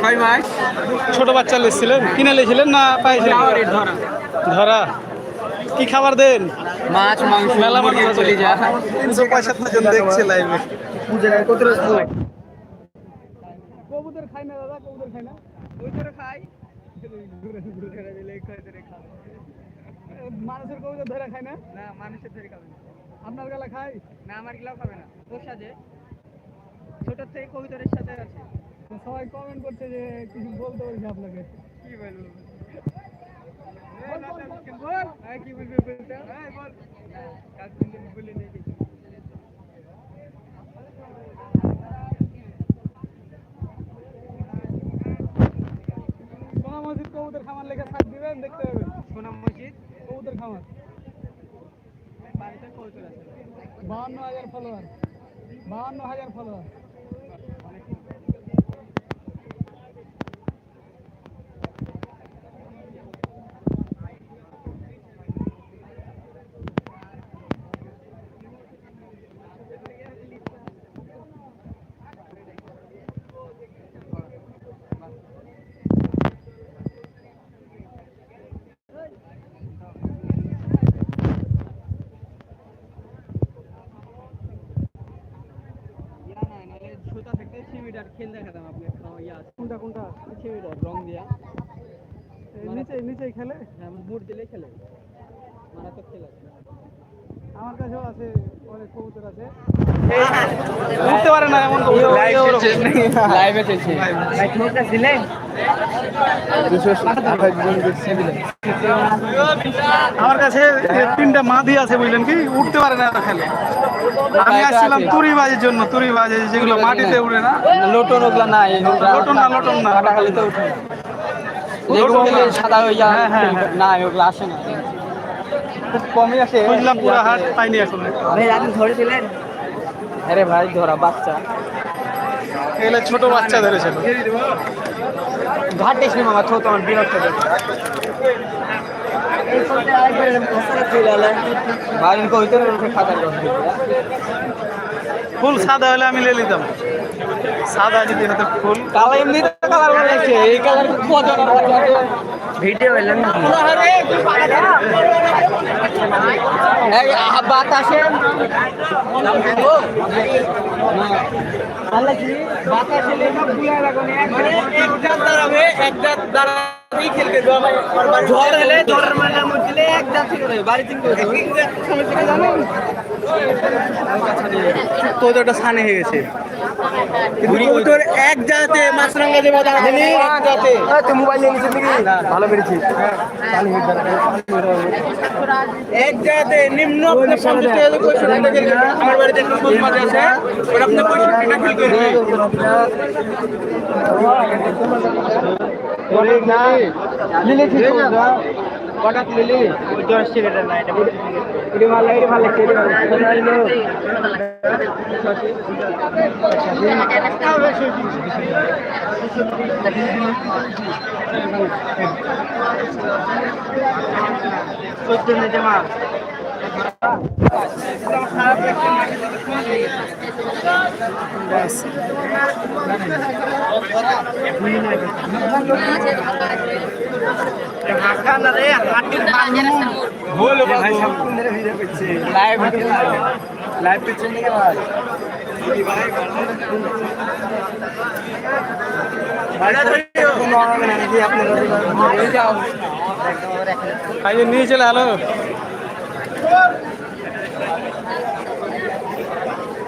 ছয় মাস ছোট বাচ্চা লেছিলেন। কিনে লেছিলেন না পাইছিলেন? ধরা। ধরা। কি খাবার দেন? মাছ মাংস মেলা মানুষ আছে। কলিজা তিনশো পঁয়ষট্টি জন দেখছে লাইভে কবুতর খাই না দাদা কবুতর খাই না? কবুতর খাই মানুষের কবুতর ধরে খায় না? না মানুষের ধরে খাবে না। আপনার গলা খাই না আমার গিলাও খাবে না। পোষা যে ছোট থেকে কবুতরের সাথে আছে। সবাই কমেন্ট করছে যে কিছু বলতে বলছে আপনাকে। কি বলব? হ্যাঁ, কি বলবি হ্যাঁ, বল। বলে নেই কিছু। সোনা মসজিদ কবুতর খামার লেখা সাত দিবেন দেখতে পাবেন। সোনাম মসজিদ? কবুতর খামার। বাহান্ন হাজার ফলোয়ার বাহান্ন হাজার ফলোয়ার ইয়া না নাহলে সুতা সিমিটার খেল দেখাতাম আপনি খাওয়া ইয়া কোনটা কোনটা? মিটার রং দিয়া। নিচে নিচে নিচেই খেলে? হ্যাঁ মুড় দিলে খেলে। মারাত্মক খেল আছে। আমার কাছেও আছে অনেক কবুতর আছে। বুঝতে পারে না এমন কবুতর লাইভে চলছে ভাই ঠোকা দিলে আমার কাছে তিনটা মাদি আছে বুঝলেন কি? উঠতে পারে না খেলে। আমি আসছিলাম তুরি বাজের জন্য তুরি বাজে যেগুলো মাটিতে উড়ে না। লোটন ওগুলা না এই লোটন না, লোটন না। কাটাখালিতে উঠে। লোটন সাদা হয়ে যায় হ্যাঁ, হ্যাঁ, হ্যাঁ। না ওগুলো আসে না। খুব কমই আসে। বুঝলাম পুরো হাট পাইনি আপনি ধরেছিলেন আরে ভাই ধরা বাচ্চা। এগুলো ছোট বাচ্চা ধরেছিল। নি মামা ছোট আমার কইতে ফুল সাদা হলে আমি নিয়ে নিতাম। সাদা যদি হতো ফুল। কালা এমনি কালার বানাইছে এই কালার ভিডিও হইলেন বাতাসে। ঝড় হলে ঝড়ের বাড়ি সমস্যা জানেন? তো ওটা সানে হয়ে গেছে। কবুতর এক জাতে মাছরাঙ্গা যে বাজার আছে এক জাতে। তুই মোবাইল নিয়ে নিছিস নাকি? ভালো বেরিয়েছিস এক জাতে নিম্ন আপনি পঞ্চাশ টাকা দিয়ে পঁয়ষট্টি টাকা দিয়ে কিনবেন। আমার বাড়িতে একটা সবুজ মাছ আছে ওটা আপনি পঁয়ষট্টি টাকা কিলো করে কটাক লিলি দশ টাকা না এটা এটা ভালো এটা ভালো এটা ভালো চোদ্দ নিতে মা লাইভ লাইভ পিছন থেকে ভাই খাইয়ে নিয়ে চলে আলো